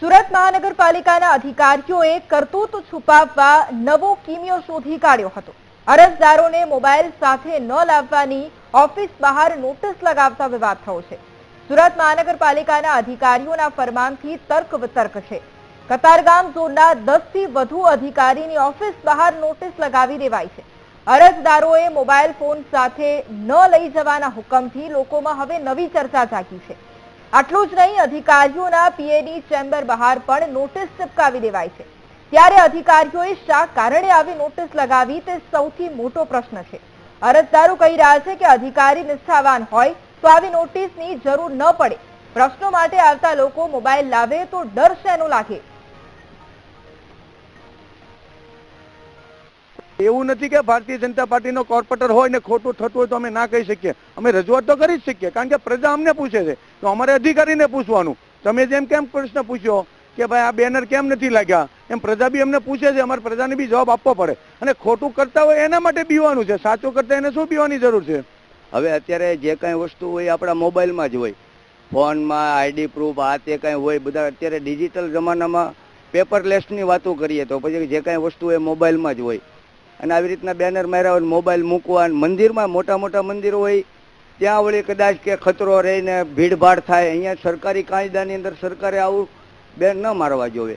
સુરત મહાનગરપાલિકાના અધિકારીઓએ કરતૂત છુપાવવા નવો કિમિયો શોધી કાઢ્યો હતો. અરજદારોને મોબાઈલ સાથે ન લાવવાની ઓફિસ બહાર નોટિસ લગાવતા વિવાદ થયો છે. સુરત મહાનગરપાલિકાના અધિકારીઓના ફરમાનથી તર્ક વિતર્ક છે. કતારગામ ઝોનના દસથી વધુ અધિકારીની ઓફિસ બહાર નોટિસ લગાવી દેવાઈ છે. અરજદારોએ મોબાઈલ ફોન સાથે ન લઈ જવાના હુકમથી લોકોમાં હવે નવી ચર્ચા જાગી છે. આટલું જ નહીં, અધિકારીઓના પીએની ચેમ્બર બહાર પણ નોટિસ ચિપકાવી દેવાય છે. ત્યારે અધિકારીઓએ શા કારણે આવી નોટિસ લગાવી તે સૌથી મોટો પ્રશ્ન છે. અરજદારો કહી રહ્યા છે કે અધિકારી નિષ્ઠાવાન હોય તો આવી નોટિસની જરૂર ન પડે. પ્રશ્નો માટે આવતા લોકો મોબાઈલ લાવે તો ડર શેનો લાગે? એવું નથી કે ભારતીય જનતા પાર્ટીનો કોર્પોરેટર હોય ને ખોટું થતું હોય તો અમે ના કહી શકીએ. અમે રજૂઆત તો કરી જ શકીએ, કારણ કે પ્રજા અમને પૂછે છે. તો અમારે અધિકારીને પૂછવાનું. તમે જેમ કેમ પ્રશ્ન પૂછ્યો કે ભાઈ આ બેનર કેમ નથી લાગ્યા? એમ પ્રજા બી અમને પૂછે છે, અમારે પ્રજાને બી જવાબ આપવો પડે. અને ખોટું કરતા હોય એના માટે બીવાનું છે. સાચું કરતા એને શું બીવાની જરૂર છે? હવે અત્યારે જે કાંઈ વસ્તુ હોય આપણા મોબાઈલમાં જ હોય. ફોનમાં, આઈડી પ્રૂફ, આ તે કાંઈ હોય, બધા અત્યારે ડિજિટલ જમાનામાં પેપરલેસની વાતો કરીએ તો પછી જે કાંઈ વસ્તુ એ મોબાઈલમાં જ હોય. અને આવી રીતના બેનર માર્યા હોય મોબાઈલ મૂકવા મંદિરમાં મોટા મોટા મંદિરો હોય, ત્યાં વળી કદાચ કે ખતરો રહીને ભીડભાડ થાય, અહીંયા સરકારી કાયદાની અંદર સરકારે આવું બેન ન મારવા જોવે